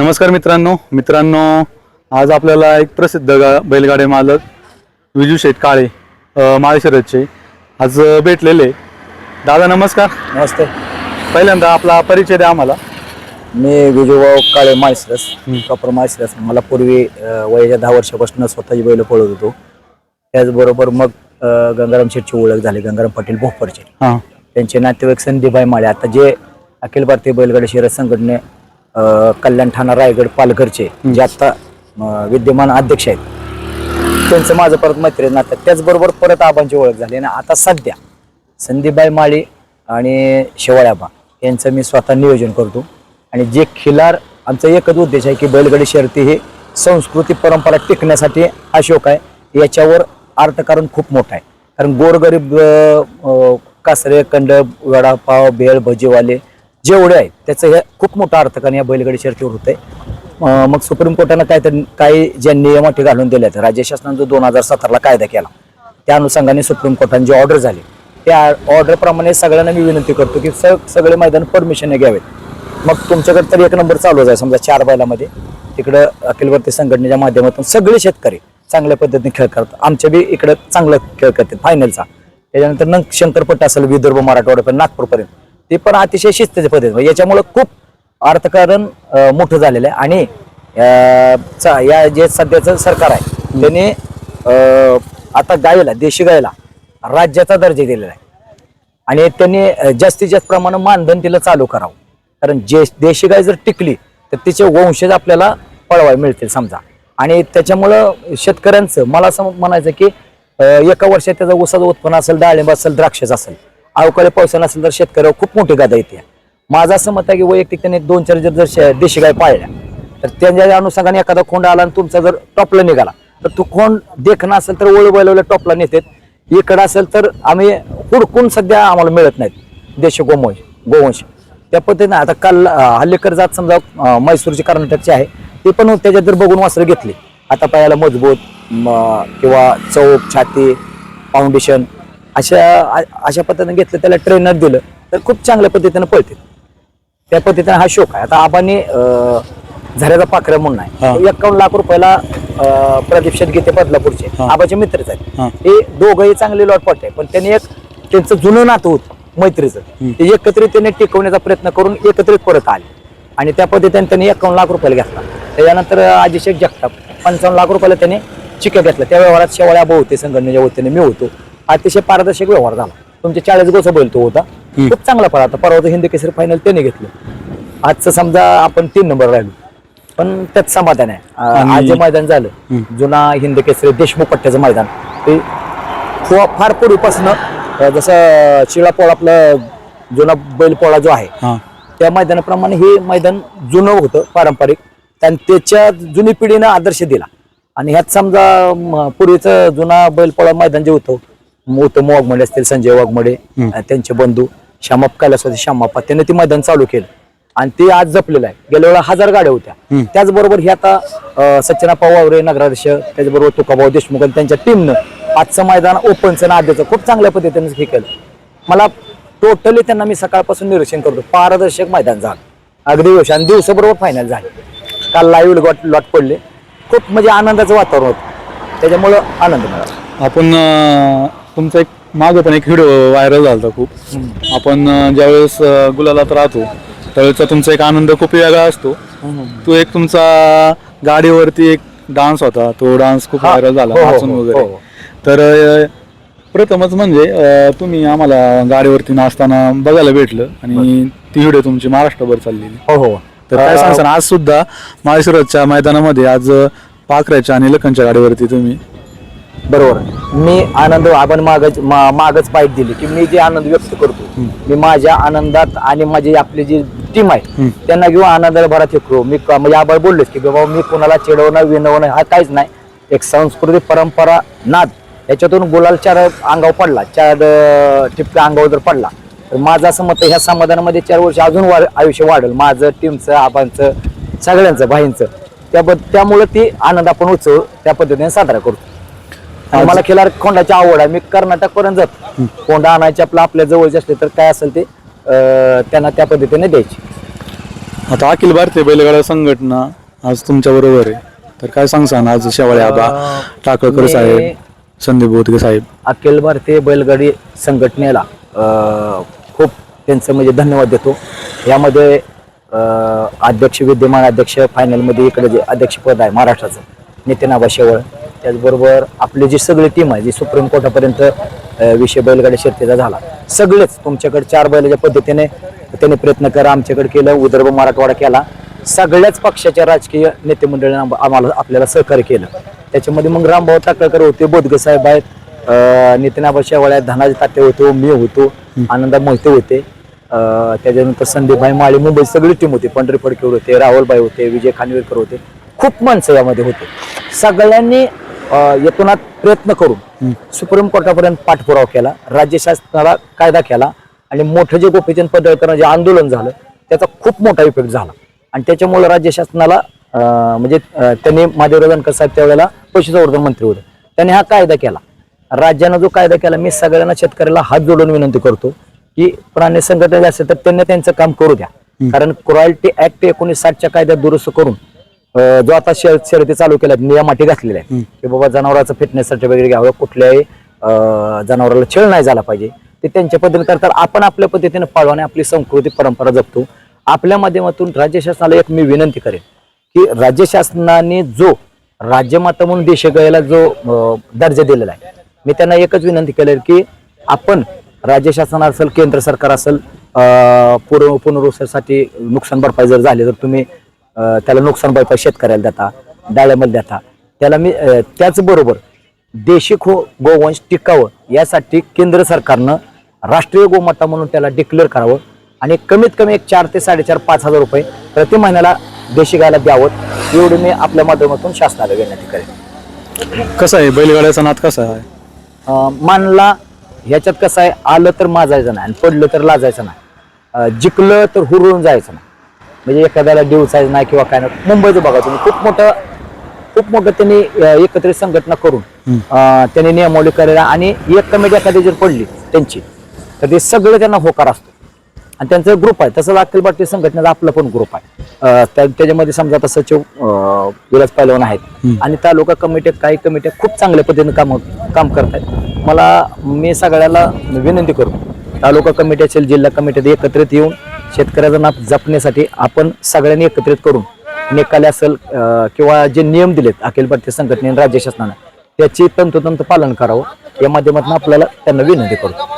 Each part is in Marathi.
नमस्कार मित्रांनो. मित्रांनो आज आपल्याला एक प्रसिद्ध गा- बैलगाडी मालक विजू शेठ काळे अ, माळशिरसचे आज भेटलेले. दादा नमस्कार. नमस्ते. पहिल्यांदा आपला परिचय द्या आम्हाला. मी विजूभाऊ काळे माळशिरस प्रॉपर माळशिरस. मला पूर्वी वयाच्या दहा वर्षापासून स्वतःची बैल पळत होतो. त्याचबरोबर मग गंगाराम शेठची ओळख झाली गंगाराम पाटील भोपरचे. हां. त्यांचे नातेवाईक संदीपबाई माळे. आता जे अखिल भारतीय बैलगाडी शहर संघटने कल्याण ठाणा रायगड पालघरचे जे आता अं, विद्यमान अध्यक्ष आहेत. त्यांचं माझं परत मैत्री नातं त्याचबरोबर परत आबांची ओळख झाली. आणि आता सध्या संदीपबाई माळी आणि शेवाळ्याबा यांचं मी स्वतः नियोजन करतो. आणि जे खिलार आमचा एकच उद्देश आहे की बैलगाडी शर्ती ही संस्कृती परंपरा टिकण्यासाठी हा शोक आहे. याच्यावर अर्थकारण खूप मोठं आहे. कारण गोरगरीब कासरे कंड वडापाव बेळ भजीवाले जेवढे आहेत त्याचं हे खूप मोठं अर्थकारण या बैलगाडी शर्तीवर होतंय. मग सुप्रीम कोर्टानं काय तर काही ज्या नियम अटी घालून दिल्या आहेत राज्य शासनानं जो दोन हजार सतराला कायदा केला त्या अनुषंगाने सुप्रीम कोर्टाने जी ऑर्डर झाली त्या ऑर्डरप्रमाणे सगळ्यांना मी विनंती करतो की स- सगळे मैदान परमिशन घ्यावेत. मग तुमच्याकडे तर एक नंबर चालूच आहे समजा चार बैलामध्ये तिकडं अखिल भारतीय संघटनेच्या माध्यमातून सगळे शेतकरी चांगल्या पद्धतीने खेळ करतात. आमच्या बी इकडं चांगलं खेळ करतात फायनलचा त्याच्यानंतर नंग शंकरपट्ट असेल विदर्भ मराठवाड्यापर्यंत नागपूरपर्यंत. ते पण अतिशय शिस्तीचे पद्धती याच्यामुळं खूप अर्थकारण मोठं झालेलं आहे. आणि चा- या जे सध्याचं सरकार आहे त्याने आता गायला देशी गायला राज्याचा दर्जा दिलेला आहे. आणि त्यांनी जास्तीत जास्त प्रमाणात मानधन तिला चालू करावं. कारण जे देशी गाय जर टिकली तर तिचे वंशज आपल्याला पळवाय मिळतील समजा. आणि त्याच्यामुळं शेतकऱ्यांचं मला असं म्हणायचं की एका वर्षात त्याचं ऊसाचं उत्पन्न असेल डाळिंब असेल द्राक्षच असेल. अवकाळी पावसानं असेल तर शेतकऱ्यावर खूप मोठी गादा येते. माझं असं मत आहे की वैयक्तिक त्यांनी दोन चार जर जर शे- देशी गाय पाळल्या तर त्यांच्या अनुषंगाने एखादा खोंड आला आणि तुमचा जर टॉपला निघाला तर तो खोंड देखणं असेल तर ओळू बैलवल्या टॉपला नेतात. इकडं असेल तर आम्ही हुडकून सध्या आम्हाला मिळत नाहीत. देशी गोवंश गोवंश. त्या पद्धतीने आता काल हल्लेकर जात समजा मैसूरची म्हैसूरची कर्नाटकची आहे ती पण त्याच्यात जर बघून वासरं घेतली. आता पायाला मजबूत किंवा चौक छाती फाउंडेशन अशा अशा पद्धतीने घेतलं त्याला ट्रेनर दिलं. तर खूप चांगल्या पद्धतीने पळते. त्या पद्धतीने हा शोक आहे. आता आबांनी झऱ्याचा पाखऱ्या म्हणून. आहे. एकावन्न लाख रुपयाला प्रदीप शेटगीते बदलापूरचे. आबाचे मित्रच. आहेत. हे. दोघंही चांगले लॉटपट आहे पण त्यांनी एक त्यांचं जुनं नातं होतं मैत्रीचं. ते एकत्रित त्यांनी टिकवण्याचा प्रयत्न करून एकत्रित परत आले. आणि त्या पद्धतीने त्यांनी एकावन्न लाख रुपयाला घेतला. त्याच्यानंतर अभिषेक जगताप पंचावन्न लाख रुपयाला त्यांनी चिक्या घेतला त्या व्यवहारात शेवळ्या होते संघटनेच्या वतीने मी होतो. अतिशय पारदर्शक व्यवहार झाला. तुमचे चाळीस गोचा बैल तो होता. खूप चांगला पळा होता. परवा हिंदी केसरी फायनल त्याने घेतलं. आजचं समजा आपण तीन नंबर राहिलो. पण त्यात समाधान आहे. आज जे मैदान झालं जुना हिंद केसरी देशमुख पट्ट्याचं मैदान ते फार पूर्वीपासनं जसं शिळापोळ आपलं जुना बैलपोळा जो आहे त्या मैदानाप्रमाणे हे मैदान जुनं होतं पारंपरिक. आणि त्याच्या जुनी पिढीनं आदर्श दिला. आणि ह्यात समजा पूर्वीचं जुना बैलपोळा मैदान जे होतं होतं वाघमडे असतील संजय वाघमडे आणि त्यांचे बंधू श्यामाप कैलासवादी श्यामाप्पा त्यांनी ते मैदान चालू केलं. आणि ते आज जपलेलं आहे. गेल्या वेळेला हजार गाड्या होत्या. त्याचबरोबर हे आता अं, सचिनाप्पा वावरे नगराध्यक्ष त्याचबरोबर तुकाभाऊ देशमुख आणि त्यांच्या टीमनं आजचं मैदान ओपनचं आणि आद्याचं खूप चांगल्या पद्धतीने हे केलं. मला टोटली त्यांना मी सकाळपासून निरीक्षण करतो. पारदर्शक मैदान झालं. अगदी व्यवस्थित आणि दिवसाबरोबर फायनल झाले. काल लाईव्ह लॉट लॉट पडले. खूप म्हणजे आनंदाचं वातावरण होतं. त्याच्यामुळं आनंद मिळाला. आपण तुमचा एक मागे पण एक व्हिडिओ व्हायरल झाला होता खूप आपण ज्यावेळेस गुलालात राहतो त्यावेळेचा तुमचा एक आनंद खूप वेगळा असतो. तो एक तुमचा गाडीवरती एक डान्स होता. तो डान्स खूप. व्हायरल झाला हो, हो, नाचून हो, वगैरे. हो. तर प्रथमच म्हणजे तुम्ही आम्हाला गाडीवरती नाचताना बघायला भेटलं आणि ती व्हिडिओ तुमची महाराष्ट्रभर चाललेली. हो हो. तर काय सांगसान आज सुद्धा माळशिरसच्या मैदानामध्ये आज पाखऱ्याच्या आणि लखनच्या गाडीवरती तुम्ही बरोबर. मी आनंद आपण मागच मा- मागच पाईट दिली की मी जे आनंद व्यक्त करतो मी माझ्या आनंदात आणि माझी आपली जी टीम आहे त्यांना घेऊन आनंदाला भरात करू. मी क- म्हणजे आपण बोललोच की बाबा मी कोणाला चिडवणं विनवणं हा काहीच नाही. एक संस्कृती परंपरा नाद याच्यातून गुलाल चार अंगावर पडला. चार अं, टिपका अंगावर जर पडला तर माझं असं मत आहे, ह्या समाधानामध्ये चार वर्ष अजून वा आयुष्य वाढेल. माझं टीमचं आबांचं सगळ्यांचं भाईंचं. त्याबद्दल त्यामुळे ती आनंद आपण उत्सव त्या पद्धतीने साजरा करतो. आणि मला खिलार खोंडाची आवड आहे. मी कर्नाटक पर्यंत जातो कोंडा आणायचे आपलं आपल्या जवळचे असले तर काय असेल ते त्यांना त्या पद्धतीने द्यायचे. आता अखिल भारतीय बैलगाडा संघटना आज तुमच्या बरोबर आहे. तर काय सांगसान आज शेवाळे आबा टाकळकर साहेब संदीप बोधके साहेब. अखिल भारतीय बैलगाडी संघटनेला खूप त्यांचं म्हणजे धन्यवाद देतो. यामध्ये अध्यक्ष विद्यमान अध्यक्ष फायनलमध्ये इकडे जे अध्यक्षपद आहे महाराष्ट्राचं नितीन आबा शेवळ. त्याचबरोबर आपली जी सगळी टीम आहे जी सुप्रीम कोर्टापर्यंत विषय बैलगाड्या शर्तीचा झाला सगळेच तुमच्याकडे चार बैलाच्या पद्धतीने त्याने प्रयत्न करा आमच्याकडे केलं विदर्भ मराठवाडा केला. सगळ्याच पक्षाच्या राजकीय नेते मंडळीने आम्हाला आपल्याला सहकार्य केलं. त्याच्यामध्ये मग रामभाऊ ताकळकर होते बोधगे साहेब आहेत नितीनाबा शेवाळे आहेत धनाजी तात्या होतो मी होतो आनंदा मोहिते होते त्याच्यानंतर संदीपभाई माळी मुंबई सगळी टीम होती पंढरी फडकेवर होते राहुलबाई होते विजय खानवेलकर होते खूप माणसं यामध्ये होते. सगळ्यांनी येतोनात प्रयत्न करून सुप्रीम कोर्टापर्यंत पाठपुरावा केला राज्य शासनाला कायदा केला आणि मोठं जे गोपीचंद पडळकर जे आंदोलन झालं त्याचा खूप मोठा इफेक्ट झाला. आणि त्याच्यामुळे राज्य शासनाला म्हणजे त्यांनी महादेव रणकर साहेब त्यावेळेला पशुसंवर्धन मंत्री होते. त्यांनी हा कायदा केला. राज्यानं जो कायदा केला मी सगळ्यांना शेतकऱ्याला हात जोडून विनंती करतो की प्राणी संघटना असेल तर त्यांनी त्यांचं काम करू द्या. कारण क्रुएल्टी ऍक्ट एकोणीस साठच्या कायद्यात दुरुस्त करून जो आता शर्यत चालू केल्या नियम अटी घातलेल्या आहेत. की बाबा जनावरांचं फिटनेस सर्टिफिकेट घ्यावं कुठल्याही जनावराला छळ नाही झाला पाहिजे. ते त्यांच्या पद्धतीने करतात. आपण आपल्या पद्धतीने पाळू आणि आपली संस्कृती परंपरा जपतो. आपल्या माध्यमातून राज्य शासनाला एक मी विनंती करेन की राज्य शासनाने जो राज्यमाता म्हणून देशगयाला जो दर्जा दिलेला आहे मी त्यांना एकच विनंती केली की आपण राज्य शासन असेल केंद्र सरकार असेल अं, पूर्व पुनर्वसनासाठी नुकसान भरपाई जर झाली तर तुम्ही त्याला नुकसान भरपाई शेतकऱ्याला देता डाळ्यामध्ये देता. त्याला मी त्याचबरोबर देशी खो गोवंश टिकावं यासाठी केंद्र सरकारनं राष्ट्रीय गोमाता म्हणून त्याला डिक्लेअर करावं आणि कमीत कमी एक चार ते साडेचार पाच हजार रुपये प्रति महिन्याला देशी गायला द्यावं एवढी मी आपल्या माध्यमातून शासनाला विनंती करेन. कसा आहे? बैलगाड्याचा नाद कसा आहे? मानला ह्याच्यात कसं आहे? आलं तर माजायचं नाही आणि पडलं तर लाजायचं नाही. जिंकलं तर हुरळून जायचं नाही. म्हणजे एखाद्याला डिवचायचं नाही किंवा काय नाही. मुंबईचं बघा तुम्ही खूप मोठं खूप मोठं त्यांनी एकत्रित संघटना करून त्यांनी नियमावली करायला आणि एक कमिटी एखादी जर पडली त्यांची तर ते सगळं त्यांना होकार असतो. आणि त्यांचा ग्रुप आहे. तसंच अखिल भारतीय संघटनेचा आपला पण ग्रुप आहे. त्याच्यामध्ये समजा आता सचिव विलास पैलवान आहेत. आणि तालुका कमिटी काही कमिट्या खूप चांगल्या पद्धतीने काम काम करतायत मला मी सगळ्याला विनंती करू तालुका कमिटी असेल जिल्हा कमिटी एकत्रित येऊन शेतकऱ्याचं नाप जपण्यासाठी आपण सगळ्यांनी एकत्रित करून निकाले असेल किंवा जे नियम दिलेत अखिल भारतीय संघटनेने राज्य शासनानं त्याची तंतोतंत पालन करावं. या माध्यमातून आपल्याला त्यांना विनंती करतो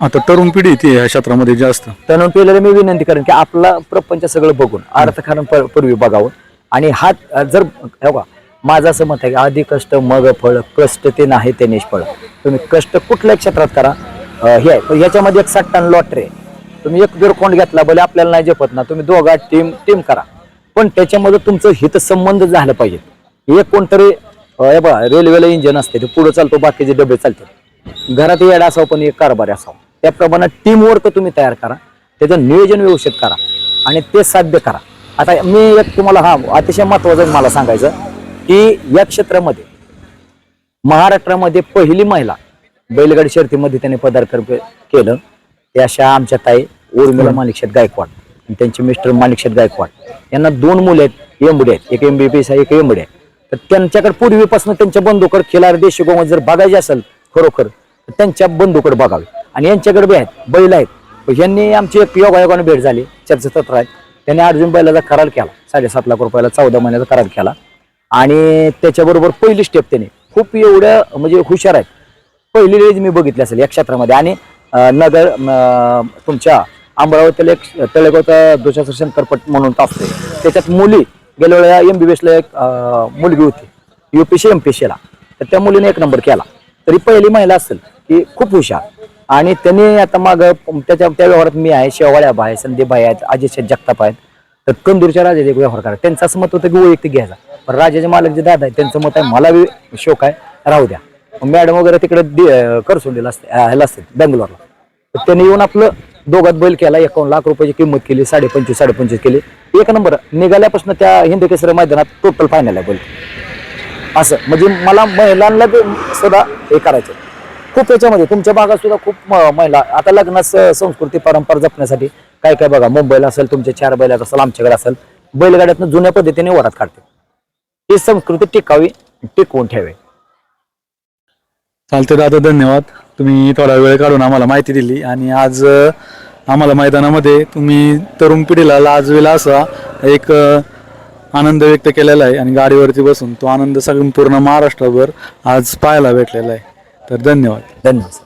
आता तरुण पिढी ती या क्षेत्रामध्ये जास्त. त्यानं पेलेलं मी विनंती करेन की आपला प्रपंच सगळं बघून अर्थकारण पूर्वी बघावं. आणि हा जर हे बघा माझं असं मत आहे की आधी कष्ट मग फळ कष्ट ते नाही ते निष्फळ. तुम्ही कष्ट कुठल्याही क्षेत्रात करा हे आहे. याच्यामध्ये एक सट्टान लॉटरी आहे. तुम्ही एक जर कोंड घेतला बोले आपल्याला नाही जपत ना तुम्ही दोघा टीम टीम करा. पण त्याच्यामध्ये तुमचं हितसंबंध झालं पाहिजे. एक कोणतरी हे बघा रेल्वेला इंजिन असते ते पुढे चालतो बाकीचे डबे चालतात. घरात येड असावं पण एक कारभारी असावं. त्याप्रमाणे टीम वर्क तुम्ही तयार करा. त्याचं नियोजन व्यवस्थित करा. आणि ते साध्य करा. आता मी एक तुम्हाला हा अतिशय महत्वाचं मला सांगायचं की या क्षेत्रामध्ये महाराष्ट्रामध्ये पहिली महिला बैलगाडी शर्तीमध्ये त्याने पदार्पण केलं. ते अशा आमच्या ताई उर्मिला माणिकशेठ गायकवाड आणि त्यांचे मिस्टर माणिकशेठ गायकवाड. यांना दोन मुले आहेत एमडी आहेत एक एम बी पी आहे एक एमडी आहे तर त्यांच्याकडे पूर्वीपासून त्यांच्या बंधूकड खिलार देशी जर बघायचे असेल खरोखर तर त्यांच्या बंधूकडे बघावे. आणि यांच्याकडे बी आहेत बैल आहेत. यांनी आमची एक योगायोगाने भेट झाली चर्चासत्र आहे. त्यांनी अर्जुन बैलाचा करार केला साडेसात लाख रुपयाला चौदा महिन्याचा करार केला. आणि त्याच्याबरोबर पहिली स्टेप त्यांनी खूप एवढ्या म्हणजे हुशार आहेत. पहिली रेज मी बघितली असेल या क्षेत्रामध्ये. आणि नगर तुमच्या अमरावतीला एक तळेगावचा दुशासर शंकरपट म्हणून असते त्याच्यात मुली गेल्या वेळेला एम बी एसला एक मुलगी होती. U P S M P सीला तर त्या मुलीने एक नंबर केला. तरी पहिली महिला असेल की खूप हुशार. आणि त्यांनी आता माग त्याच्या त्या व्यवहारात मी आहे शेवाळ्या आहे संदीप भाई आहेत अजय शेठ जगताप आहेत. तर कंदूरच्या राजाचे एक व्यवहार करा. त्यांचं असं मत होतं की वैयक्तिक घ्यायचा. पण राजाचे मालक जे दादा आहे त्यांचं मत आहे मला शोक आहे राहू द्या. मॅडम वगैरे तिकडे दि- अं, असते ह्याला असते बँगलोरला. तर त्यांनी येऊन आपलं दोघात बैल केला एकावन्न लाख रुपयाची किंमत केली साडे पंचवीस साडे पंचवीस केली. एक नंबर निघाल्यापासून त्या हिंदी केसरी मैदानात टोटल फायनल आहे बैल. असं म्हणजे मला महिलांना सुद्धा हे करायचं. खूप त्याच्यामध्ये तुमच्या भागात सुद्धा खूप महिला आता लग्नास संस्कृती परंपरा जपण्यासाठी काय काय बघा मुंबईला असेल तुमच्या चार बैलात असेल आमच्याकडे असेल बैलगाड्यातनं जुन्या पद्धतीने वरात काढते. ही संस्कृती टिकावी टिकवून ठेवे. चालते दादा धन्यवाद. तुम्ही थोडा वेळ काढून आम्हाला माहिती दिली आणि आज आम्हाला मैदानामध्ये तुम्ही तरुण पिढीला लाजवेला असा एक आनंद व्यक्त केलेला आहे आणि गाडीवरती बसून तो आनंद सगळं पूर्ण महाराष्ट्रभर आज पाहायला भेटलेला आहे. तर धन्यवाद. धन्यवाद.